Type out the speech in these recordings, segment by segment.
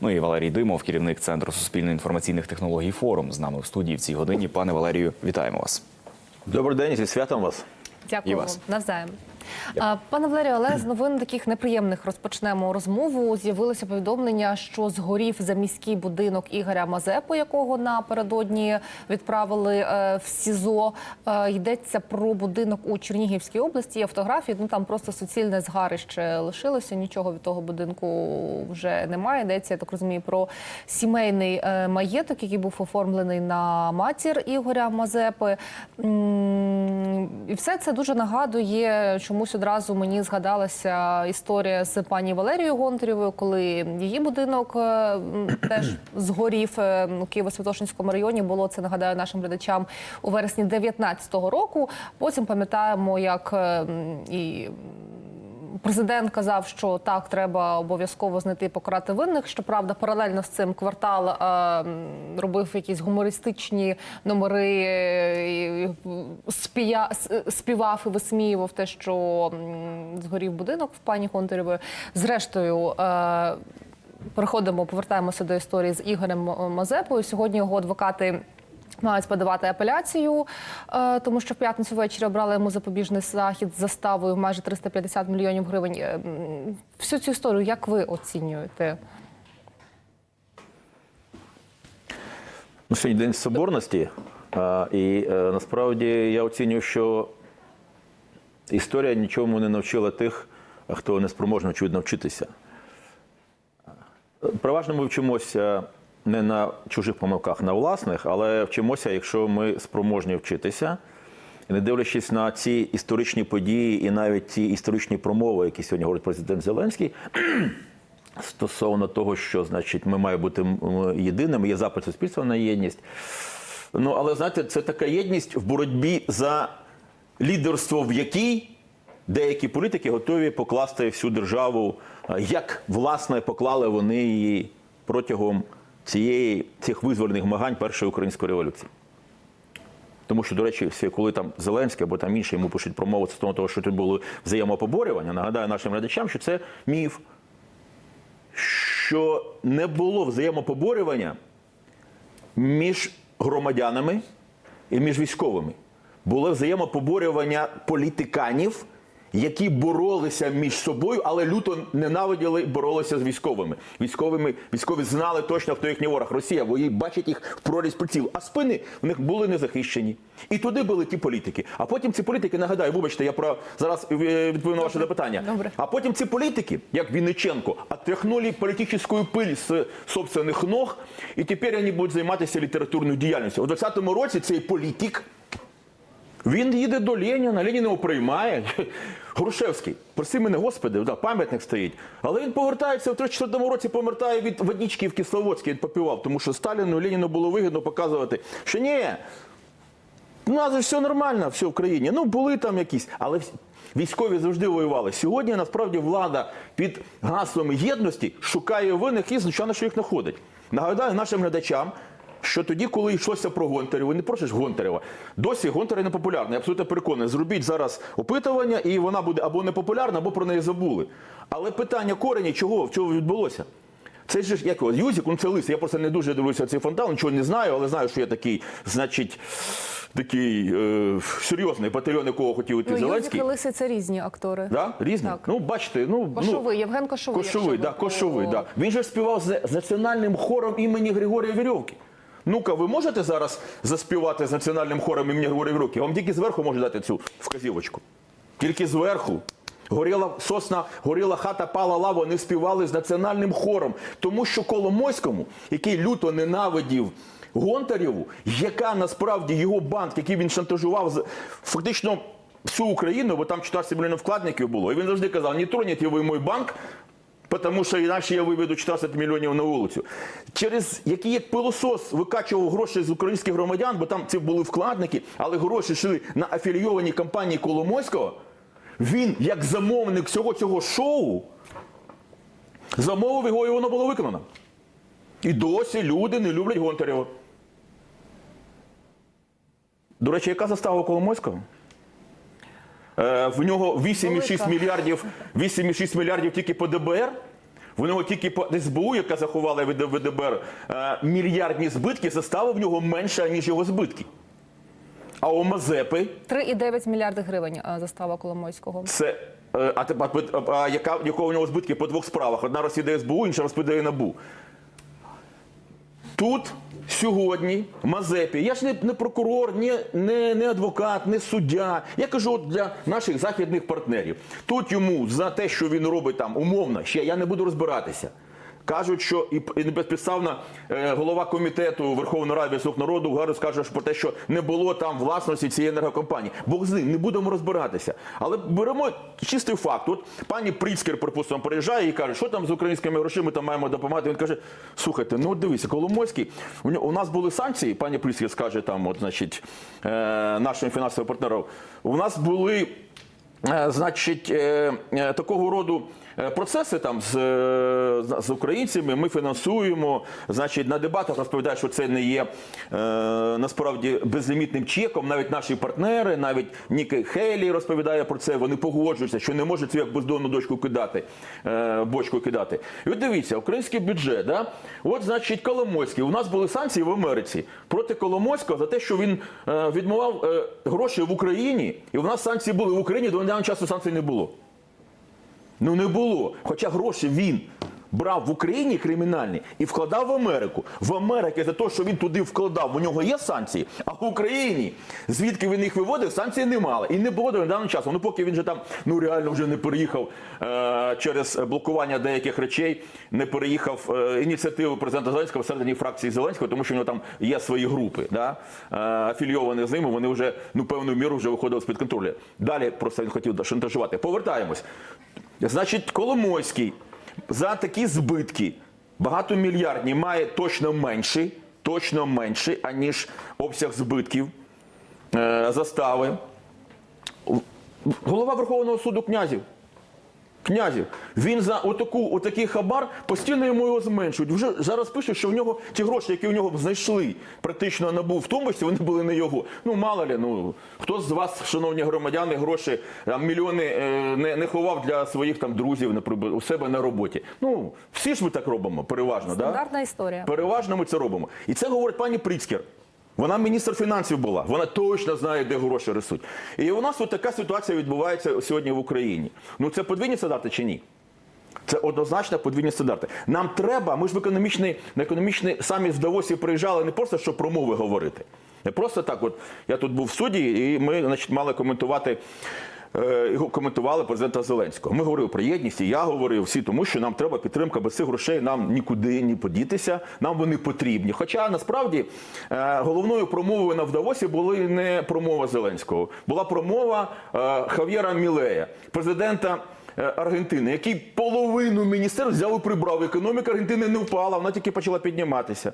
Ну і Валерій Димов, керівник Центру суспільно-інформаційних технологій форум, з нами в студії в цій годині. Пане Валерію, вітаємо вас. Добрий день зі святом вас. Дякую вам вас. навзаєм. А, Пане Валерію, але з новин таких неприємних розпочнемо розмову. З'явилося повідомлення, що згорів заміський будинок Ігоря Мазепи, якого напередодні відправили е, в СІЗО. Е, йдеться про будинок у Чернігівській області. Є фотографії. Ну там просто суцільне згарище лишилося. Нічого від того будинку вже немає. Йдеться, я так розумію, про сімейний е, маєток, який був оформлений на матір Ігоря Мазепи. І все це дуже нагадує. Чомусь одразу мені згадалася історія з пані Валерією Гонтарєвою, коли її будинок е, теж згорів е, у Києво-Святошинському районі. Було це нагадаю нашим глядачам у вересні 19-го року. Потім пам'ятаємо, як е, і Президент казав, що так треба обов'язково знайти і покарати винних. Щоправда, паралельно з цим квартал е, робив якісь гумористичні номери, е, і, спія, співав і висміював те, що згорів будинок в пані Гонтарєвої. Зрештою. Е, Переходимо, повертаємося до історії з Ігорем Мазепою. Сьогодні його адвокати мають подавати апеляцію, е, тому що в п'ятницю ввечері обрали йому запобіжний захід з заставою майже 350 мільйонів гривень. Е, Всю цю історію як ви оцінюєте? Ну, сьогодні день соборності, і е, насправді я оцінюю, що історія нічому не навчила тих, хто не спроможний очевидно вчитися. Переважно ми вчимося не на чужих помилках, на власних, але вчимося, якщо ми спроможні вчитися. І не дивлячись на ці історичні події і навіть ті історичні промови, які сьогодні говорить президент Зеленський, стосовно того, що значить ми маємо бути єдиними, є запит суспільства на єдність. Ну але знаєте, це така єдність в боротьбі за лідерство, в якій деякі політики готові покласти всю державу, як власне поклали вони її протягом цієї цих визвольних змагань першої української революції. Тому що, до речі, всі, коли там Зеленський або там інші йому пишуть промову стосовно того, що тут були взаємопоборювання, нагадаю нашим глядачам, що це міф, що не було взаємопоборювання між громадянами і між військовими. Було взаємопоборювання політиканів, які боролися між собою, але люто ненавиділи боролися з військовими. Військовими військові знали точно, хто їхній ворог. Росія, бо їй бачить їх в прорізь приціл, а спини в них були не захищені. І туди були ті політики. А потім ці політики, нагадаю, вибачте, я про зараз е, відповім на ваше запитання. Добре. А потім ці політики, як Вінниченко, отряхнули политическую пыль з собственних ног, і тепер вони будуть займатися літературною діяльністю. У 20-му році цей політик, він їде до Леніна, Ленін його приймає. Грушевський, проси мене, господи, да, пам'ятник стоїть. Але він повертається в 34-му році, помертає від водички в Кисловодській, він попівав, тому що Сталіну Леніну було вигідно показувати, що ні, у нас же все нормально, все в країні. Ну, були там якісь, але військові завжди воювали. Сьогодні насправді влада під гаслами єдності шукає винних і, звичайно, що їх знаходить. Нагадаю нашим глядачам, що тоді, коли йшлося про Гонтарєву, не прошу ж Гонтарева, досі Гонтарева не популярна. Я абсолютно переконаний. Зробіть зараз опитування, і вона буде або не популярна, або про неї забули. Але питання корені, чого, чого відбулося? Це ж як його, Юзік, ну це лис. Я просто не дуже дивлюся цей фонтан, нічого не знаю, але знаю, що є такий, значить, такий е, серйозний батальйон, якого хотів іти Ну, Зеленський. і Лиси – це різні актори. Да? Різні? Так. Ну, бачите, ну. Кошовий, ну, Євген Кошовий. Кошовий, да, ви Кошовий, да. Він же співав з, з національним хором імені Григорія Вірьовки. Ну-ка, ви можете зараз заспівати з національним хором імені Григорія Вірьовки? Я вам тільки зверху можу дати цю вказівочку. Тільки зверху. Горіла сосна, горіла хата, пала лава, вони співали з національним хором. Тому що Коломойському, який люто ненавидів Гонтарєву, яка насправді його банк, який він шантажував фактично всю Україну, бо там 14 мільйонів вкладників було. І він завжди казав: не троніть ви мій банк, тому що інакше я виведу 14 мільйонів на вулицю. Через який як пилосос викачував гроші з українських громадян, бо там ці були вкладники, але гроші йшли на афілійовані компанії Коломойського. Він, як замовник всього цього шоу, замовив його і воно було виконано. І досі люди не люблять Гонтарєва. До речі, яка застава Коломойського? Е, в нього 8,6 мільярдів, 8,6 мільярдів тільки по ДБР. В нього тільки по СБУ, яка заховала від ВДБР е, мільярдні збитки, застава в нього менше, ніж його збитки. А у Мазепи 3,9 мільярди гривень е, застава Коломойського. це. А, тепер, яка, якого у нього збитки по двох справах? Одна розслідує СБУ, інша розслідує НАБУ. Тут сьогодні Мазепі, я ж не, не прокурор, не, не, не адвокат, не суддя. Я кажу от для наших західних партнерів. Тут йому за те, що він робить там умовно, ще я не буду розбиратися. Кажуть, що і, безпідставно е, голова комітету Верховної Ради «Слуг народу Гарус каже про те, що не було там власності цієї енергокомпанії. Бог з ним, не будемо розбиратися. Але беремо чистий факт. От пані Пріцкер, припустимо, приїжджає і каже, що там з українськими грошима там маємо допомагати. Він каже: слухайте, ну от дивіться, Коломойський, у, нього- у нас були санкції, пані Пріцкер скаже там, от, значить, е, нашим фінансовим партнерам. У нас були Е, Значить, такого роду процеси там з, е, з- з українцями ми фінансуємо. Значить, на дебатах розповідають, що це не є е, насправді безлімітним чеком. Навіть наші партнери, навіть Ніки Хейлі розповідає про це. Вони погоджуються, що не можуть цю як бездонну дочку кидати, е, бочку кидати. І от дивіться, український бюджет, да? от значить Коломойський. У нас були санкції в Америці проти Коломойського за те, що він е, е, гроші в Україні, і у нас санкції були в Україні, до недавнього часу санкцій не було. Ну не було. Хоча гроші він брав в Україні кримінальні і вкладав в Америку. В Америці за те, що він туди вкладав, у нього є санкції, а в Україні, звідки він їх виводив, санкцій не мали. І не було до недавнього часу. Ну поки він же там ну реально вже не переїхав е, через блокування деяких речей, не переїхав е, ініціативу президента Зеленського всередині фракції Зеленського, тому що в нього там є свої групи, да, е, афільйовані з ними, вони вже ну певною мірою вже виходили з-під контролю. Далі просто він хотів шантажувати. Повертаємось. Значить, Коломойський за такі збитки багатомільярдні має точно менший, точно менший, аніж обсяг збитків е, застави. Голова Верховного суду князів. Князів. Він за отаку, отакий хабар постійно йому його зменшують. Вже зараз пишуть, що в нього ті гроші, які в нього знайшли, практично набув в тому числі, вони були не його. Ну, мало ли, ну хто з вас, шановні громадяни, гроші там, мільйони е, не, не ховав для своїх там друзів наприклад, у себе на роботі. Ну, всі ж ми так робимо, переважно. Да? Історія. Переважно ми це робимо. І це говорить пані Пріцкер. Вона міністр фінансів була, вона точно знає, де гроші рисуть. І у нас от така ситуація відбувається сьогодні в Україні. Ну це подвійні стандарти чи ні? Це однозначно подвійні стандарти. Нам треба, ми ж в економічний, на економічний саміт в Давосі приїжджали не просто щоб про мови говорити. Не просто так. От я тут був в суді, і ми значить, мали коментувати. Е, Його коментували президента Зеленського. Ми говорили про єдність, і я говорив всі, тому що нам треба підтримка без цих грошей. Нам нікуди не подітися, нам вони потрібні. Хоча насправді е, головною промовою на Вдавосі були не промова Зеленського, була промова е, Хав'єра Мілея, президента Аргентини, який половину міністерств взяв і прибрав. Економіка Аргентини не впала, вона тільки почала підніматися.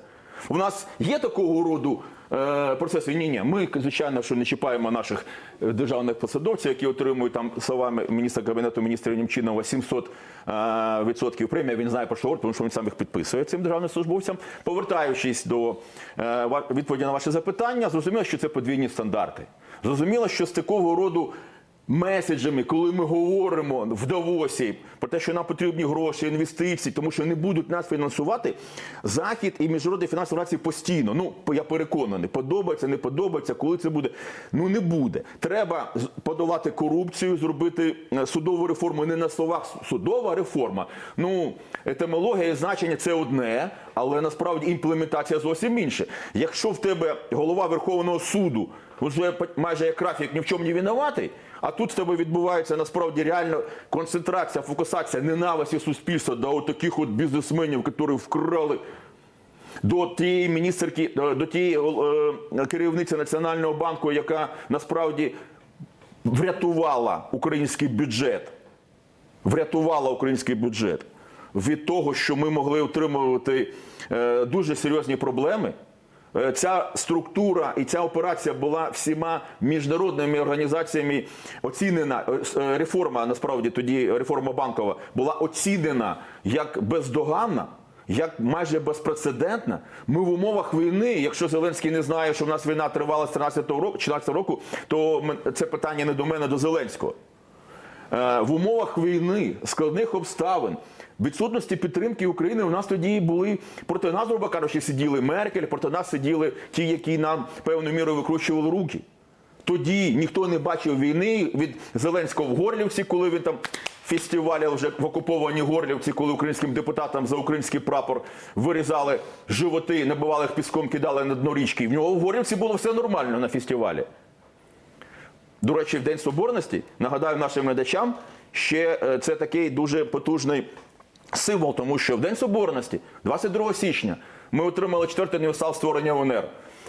У нас є такого роду е, процеси? Ні, ні. Ми, звичайно, що не чіпаємо наших е, державних посадовців, які отримують там словами міністра кабінету міністра Німчинова 700 е, відсотків премії. Він знає про що говорить, тому що він сам їх підписує цим державним службовцям. Повертаючись до відповіді на ваше запитання, зрозуміло, що це подвійні стандарти. Зрозуміло, що з такого роду меседжами, коли ми говоримо в Давосі про те, що нам потрібні гроші, інвестиції, тому що не будуть нас фінансувати, захід і міжнародні фінансові організації постійно. Ну я переконаний, подобається, не подобається, коли це буде. Ну не буде. Треба подолати корупцію, зробити е, судову реформу не на словах. Судова реформа. Ну етимологія і значення це одне, але насправді імплементація зовсім інше. Якщо в тебе голова Верховного суду вже майже як графік ні в чому не винуватий, а тут в тебе відбувається насправді реально концентрація, фокусація ненависті суспільства до таких от бізнесменів, які вкрали до тієї міністерки, до тієї е, керівниці Національного банку, яка насправді врятувала український бюджет, врятувала український бюджет від того, що ми могли отримувати е, дуже серйозні проблеми. Е, Ця структура і ця операція була всіма міжнародними організаціями оцінена. е, е, Реформа насправді тоді реформа банкова була оцінена як бездоганна. Як майже безпрецедентна, ми в умовах війни, якщо Зеленський не знає, що в нас війна тривала з 13 року, 14 року, то це питання не до мене, до Зеленського. В умовах війни, складних обставин, відсутності підтримки України у нас тоді були проти нас, грубо кажучи, сиділи Меркель, проти нас сиділи ті, які нам певною мірою викручували руки. Тоді ніхто не бачив війни від Зеленського в Горлівці, коли він там фестивалі вже в окупованій Горлівці, коли українським депутатам за український прапор вирізали животи, набивали їх піском, кидали на дно річки. В нього в Горлівці було все нормально на фестивалі. До речі, в День Соборності, нагадаю нашим глядачам, ще е, це такий дуже потужний символ, тому що в День Соборності, 22 січня, ми отримали четвертий універсал створення УНР.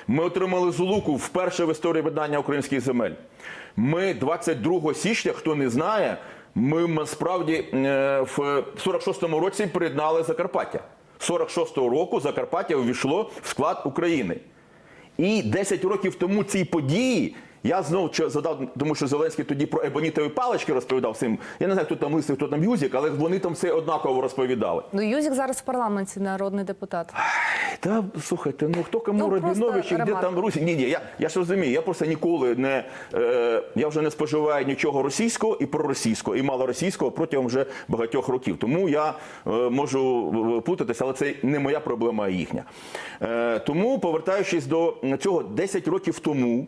Ми отримали Зулуку вперше в історії видання українських земель. Ми 22 січня, хто не знає, ми насправді е, в 46-му році приєднали Закарпаття. 46-го року Закарпаття увійшло в склад України. І 10 років тому ці події. Я знову задав, тому що Зеленський тоді про ебонітові палички розповідав всім. Я не знаю, хто там лисий, хто там юзик, але вони там все однаково розповідали. Ну Юзік зараз в парламенті народний депутат. Та слухайте, ну хто кому Ну, Рабінович, і де там Русі? Ні, ні, я, я ж розумію, я просто ніколи не е, я вже не споживаю нічого російського і проросійського, і малоросійського протягом вже багатьох років. Тому я е, можу е, плутатися, але це не моя проблема, а їхня. Е, тому, повертаючись до цього 10 років тому,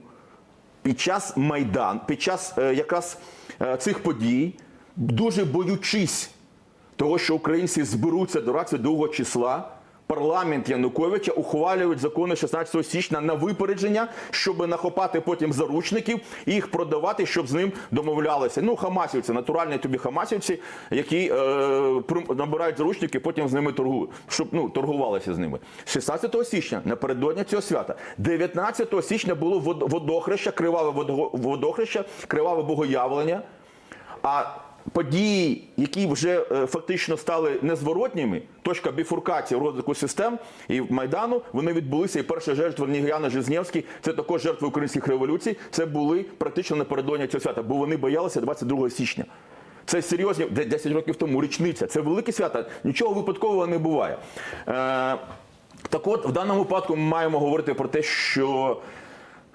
під час Майдан, під час е, якраз е, цих подій, дуже боючись того, що українці зберуться до 22 числа. Парламент Януковича ухвалюють закони 16 січня на випередження, щоб нахопати потім заручників і їх продавати, щоб з ним домовлялися. Ну, хамасівці, натуральні тобі хамасівці, які е, набирають заручники, потім з ними торгують, щоб ну торгувалися з ними. 16 січня напередодні цього свята, 19 січня було водохреща, криваве водо- водохреща, криваве богоявлення. А події, які вже е, фактично стали незворотніми, точка біфуркації розвитку систем і Майдану, вони відбулися. І перша жертва Нігяна Жизнєвський, це також жертви українських революцій. Це були практично напередодні цього свята, бо вони боялися 22 січня. Це серйозні 10 років тому річниця. Це велике свято. Нічого випадкового не буває. Е, так от, в даному випадку ми маємо говорити про те, що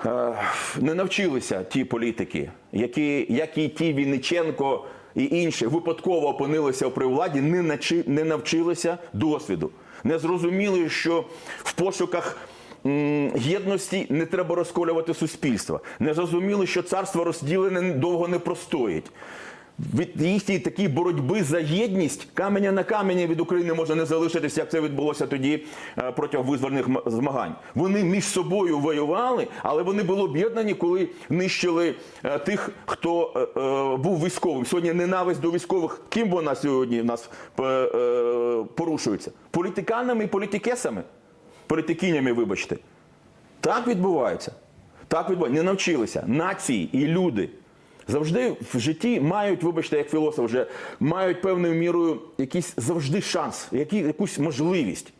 е, не навчилися ті політики, які, як і ті Вінниченко і інші випадково опинилися при владі, не, навчилися досвіду. Не зрозуміли, що в пошуках єдності не треба розколювати суспільство. Не зрозуміли, що царство розділене довго не простоїть. Від їхньої такої боротьби за єдність каменя на камені від України може не залишитися, як це відбулося тоді е, протягом визвольних змагань. Вони між собою воювали, але вони були об'єднані, коли нищили е, тих, хто е, був військовим. Сьогодні ненависть до військових. Ким вона сьогодні в нас порушується? Політиканами і політикесами, політикинями, вибачте. Так відбувається. Так відбувається. Не навчилися. Нації і люди завжди в житті мають, вибачте, як філософ вже, мають певною мірою якийсь завжди шанс, якусь можливість.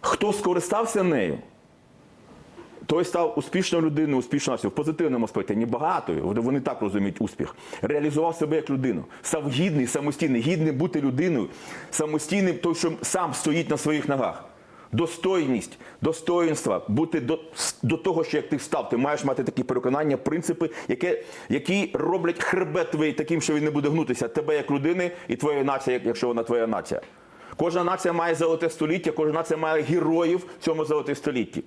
Хто скористався нею, той став успішною людиною, успішною в позитивному аспекті, не багатою. Вони- так розуміють успіх. Реалізував себе як людину. Став гідний, самостійний, гідним бути людиною, самостійним, той, що сам стоїть на своїх ногах. Достойність, достоїнства, бути до, до того, що як ти став, ти маєш мати такі переконання, принципи, які, які роблять хребет твій таким, що він не буде гнутися тебе як людини і твоєї нації, як- якщо вона твоя нація. Кожна нація має золоте століття, кожна нація має героїв в цьому золотому столітті.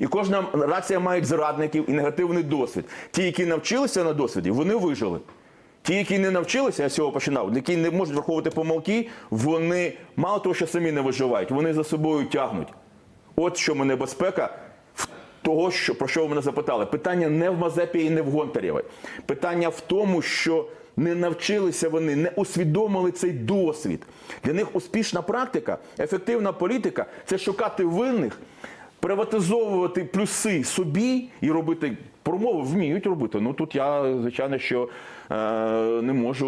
І кожна нація має зрадників і негативний досвід. Ті, які навчилися на досвіді, вони вижили. Ті, які не навчилися, я з цього починав, які не можуть враховувати помилки, вони мало того, що самі не виживають, вони за собою тягнуть. От що мене безпека того, що, про що ви мене запитали. Питання не в Мазепі і не в Гонтарєві. Питання в тому, що не навчилися вони, не усвідомили цей досвід. Для них успішна практика, ефективна політика це шукати винних, приватизовувати плюси собі і робити промови вміють робити. Ну тут я, звичайно, що не можу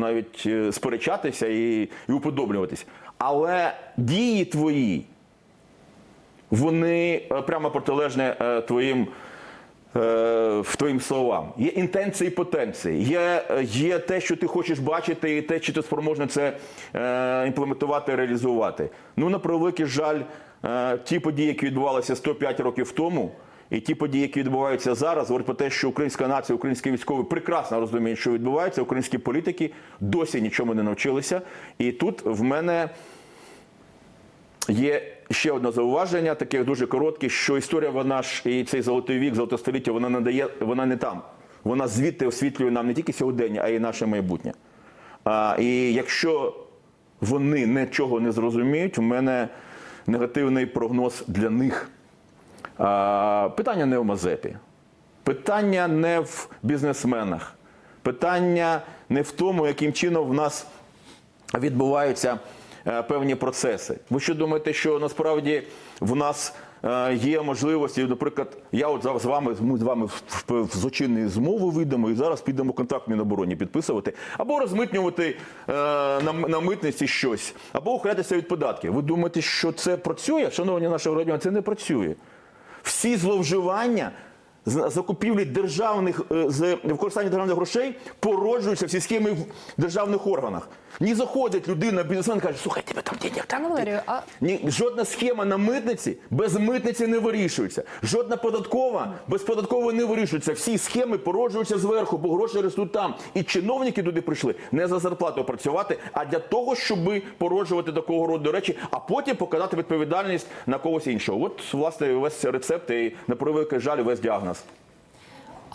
навіть е, сперечатися і, і уподоблюватись. Але дії твої, вони е, прямо протилежні е, твоїм. е, твоїм словам є інтенції і потенції, є, е, є те, що ти хочеш бачити, і те, чи ти спроможний це е, імплементувати, реалізувати. Ну, на превеликий жаль, е, ті події, які відбувалися 105 років тому, І ті події, які відбуваються зараз, говорять про те, що українська нація, українські військові прекрасно розуміють, що відбувається. Українські політики досі нічому не навчилися. І тут в мене Є ще одне зауваження, таке дуже коротке, що історія вона ж і цей золотий вік, золоте століття, вона не дає, вона не там. Вона звідти освітлює нам не тільки сьогодення, а й наше майбутнє. А, і якщо вони нічого не зрозуміють, в мене негативний прогноз для них. Питання не в Мазепі, питання не в бізнесменах, питання не в тому, яким чином в нас відбуваються е, певні процеси. Ви що думаєте, що насправді в нас е, є можливості, наприклад, я от з вами ми з вами в, злочинні змови вийдемо і зараз підемо контракт Мінобороні підписувати, або розмитнювати е, на, на митниці щось, або ухилятися від податків. Ви думаєте, що це працює? Шановні наші громадяни, це не працює. Всі зловживання закупівлі державних е, з використання державних грошей породжуються всі схеми в державних органах. Не заходить людина, бізнесмен каже, слухай, тебе там денег так. Пане Валерію, а Ні, жодна схема на митниці без митниці не вирішується. Жодна податкова без податкової не вирішується. Всі схеми породжуються зверху, бо гроші ростуть там. І чиновники туди прийшли не за зарплату працювати, а для того, щоб породжувати такого роду речі, а потім покладати відповідальність на когось іншого. От власне весь рецепт і на превеликий жаль, весь діагноз.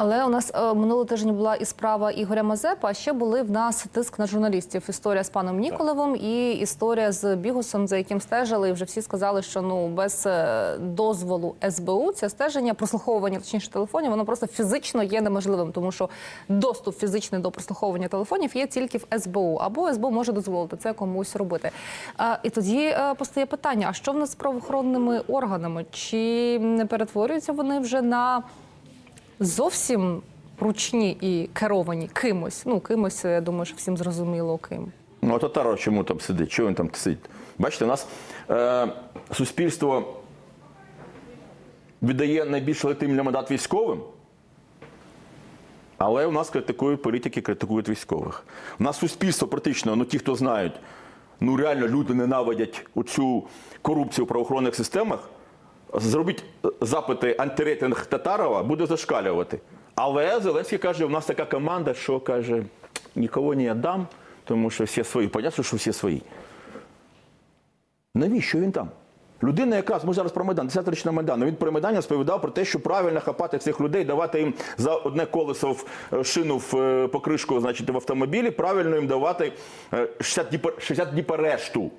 Але у нас е, минулого тижня була і справа Ігоря Мазепа. А ще були в нас тиск на журналістів. Історія з паном Ніколовим і історія з Бігусом, за яким стежили. І вже всі сказали, що ну без е, дозволу СБУ це стеження, прослуховування точніше телефонів, воно просто фізично є неможливим, тому що доступ фізичний до прослуховування телефонів є тільки в СБУ, або СБУ може дозволити це комусь робити. І тоді е, постає питання: а що в нас з правоохоронними органами? Чи не перетворюються вони вже на зовсім ручні і керовані кимось. Ну, кимось, я думаю, що всім зрозуміло ким. Ну, а Татаров чому там сидить? Чого він там сидить? Бачите, у нас е, суспільство віддає найбільш легітимний мандат військовим, але у нас критикують політики, критикують військових. У нас суспільство практично, ну ті, хто знають, ну реально люди ненавидять оцю корупцію в правоохоронних системах. Зробіть е, запити антирейтинг Татарова, буде зашкалювати. Але Зеленський каже, у нас така команда, що каже, нікого не віддам, тому що всі свої. Понятно, що всі свої. Навіщо він там? Людина, яка ми зараз про Майдан, 10 річна Майдану, він при Майдані розповідав про те, що правильно хапати цих людей, давати їм за одне колесо в е, шину в е, покришку, значить, в автомобілі, правильно їм давати е, 60 діб, 60 діб арешту.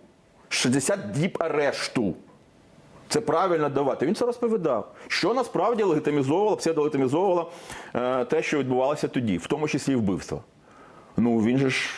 60 діб арешту. Це правильно давати. Він це розповідав. Що насправді легітимізовувало, псевдолегітимізовувало е, те, що відбувалося тоді, в тому числі і вбивство. Ну він же ж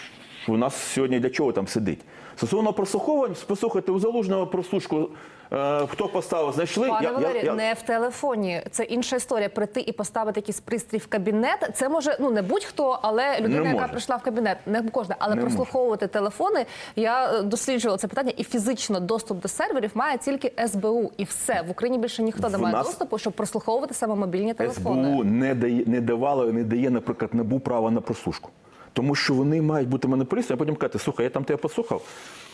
у нас сьогодні для чого там сидить? Стосовно прослуховувань, послухайте, у залужного прослушку е, хто поставив, знайшли. Пане Валерію, не в телефоні. Це інша історія. Прийти і поставити якийсь пристрій в кабінет. Це може ну не будь-хто, але людина, Не яка прийшла в кабінет, не кожна, але Не прослуховувати телефони. Я е, досліджувала це питання, і фізично доступ до серверів має тільки СБУ, і все в Україні більше ніхто не має нас- доступу, щоб прослуховувати саме мобільні телефони. СБУ не дає не давало, не дає, наприклад, НАБУ права на прослушку. Тому що вони мають бути монополістами, а потім казати, слухай, я там тебе послухав.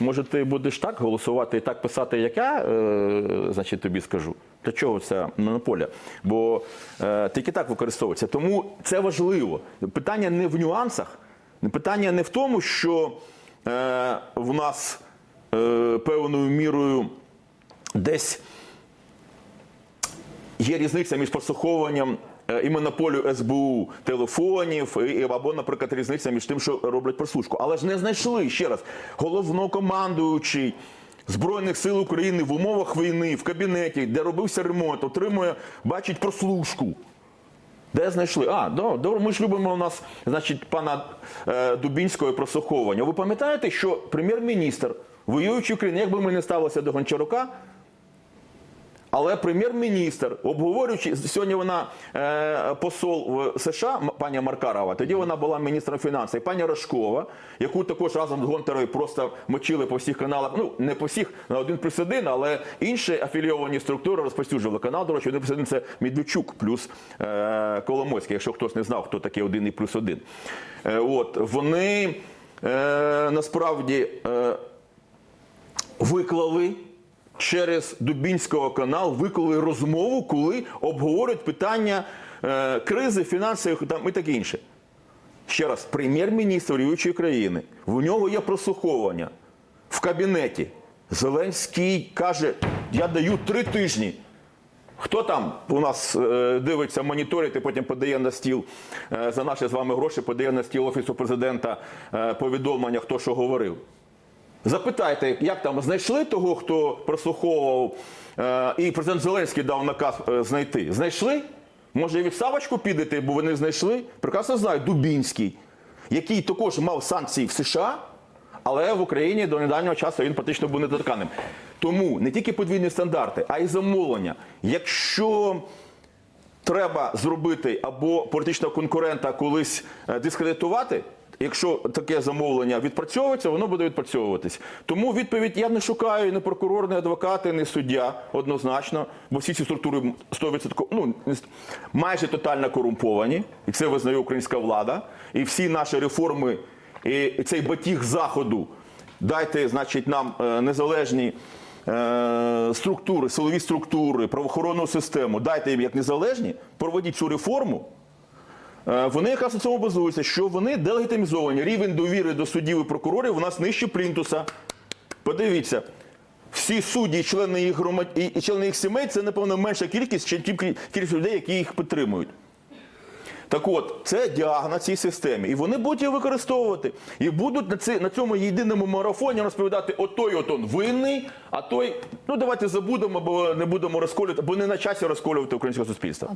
Може, ти будеш так голосувати і так писати, як я е, значить, тобі скажу. Для чого ця монополія? Бо е, тільки так використовується. Тому це важливо. Питання не в нюансах, питання не в тому, що е, в нас е, певною мірою десь є різниця між прослуховуванням і монополію СБУ телефонів, і- або, наприклад, різниця між тим, що роблять прослушку. Але ж не знайшли ще раз головнокомандуючий Збройних сил України в умовах війни, в кабінеті, де робився ремонт, отримує, бачить прослушку. Де знайшли? А, добре, ми ж любимо у нас, значить, пана е, Дубінського прослуховування. Ви пам'ятаєте, що прем'єр-міністр, воюючи Україні, як би ми не ставилися до Гончарука, але прем'єр-міністр, обговорюючи сьогодні, вона е, посол в США, пані Маркарова. Тоді вона була міністром фінансів. Пані Рожкова, яку також разом з Гонтарою просто мочили по всіх каналах. Ну не по всіх на один плюс один, але інші афілійовані структури розповсюджували канал. До речі, один плюс один це Медведчук плюс е, Коломойський. Якщо хтось не знав, хто такий один і плюс один. Е, от вони е, насправді. Е, виклали через Дубінського канал виклали розмову, коли обговорюють питання е, кризи, фінансових там, і таке інше. Ще раз, прем'єр-міністр воюючої країни, в нього є прослуховування в кабінеті. Зеленський каже: я даю три тижні. Хто там у нас е, дивиться, моніторить і потім подає на стіл е, за наші з вами гроші, подає на стіл офісу президента е, повідомлення, хто що говорив. Запитайте, як там знайшли того, хто прослуховував, е, і президент Зеленський дав наказ е, знайти. Знайшли? Може, і відставочку підете, бо вони знайшли? Прекрасно знаю, Дубінський, який також мав санкції в США, але в Україні до недавнього часу він практично був недоторканним. Тому не тільки подвійні стандарти, а й замовлення. Якщо треба зробити або політичного конкурента колись е, дискредитувати. Якщо таке замовлення відпрацьовується, воно буде відпрацьовуватись. Тому відповідь я не шукаю не прокурор, не адвокати, не суддя однозначно, бо всі ці структури 100%, ну, майже тотально корумповані, і це визнає українська влада. І всі наші реформи, і цей батіг заходу, дайте, значить, нам е, незалежні е, структури, силові структури, правоохоронну систему, дайте їм як незалежні, проводіть цю реформу. Е, Вони якраз на цьому базуються, що вони делегітимізовані. Рівень довіри до суддів і прокурорів у нас нижче плінтуса. Подивіться, всі судді, члени їх громад... і члени їх сімей це, напевно, менша кількість, ніж ті кількість людей, які їх підтримують. Так от, це діагноз цій системі. І вони будуть її використовувати. І будуть на, ці, на цьому єдиному марафоні розповідати, отой от он винний, а той, ну давайте забудемо, бо не будемо розколювати, бо не на часі розколювати українське суспільство.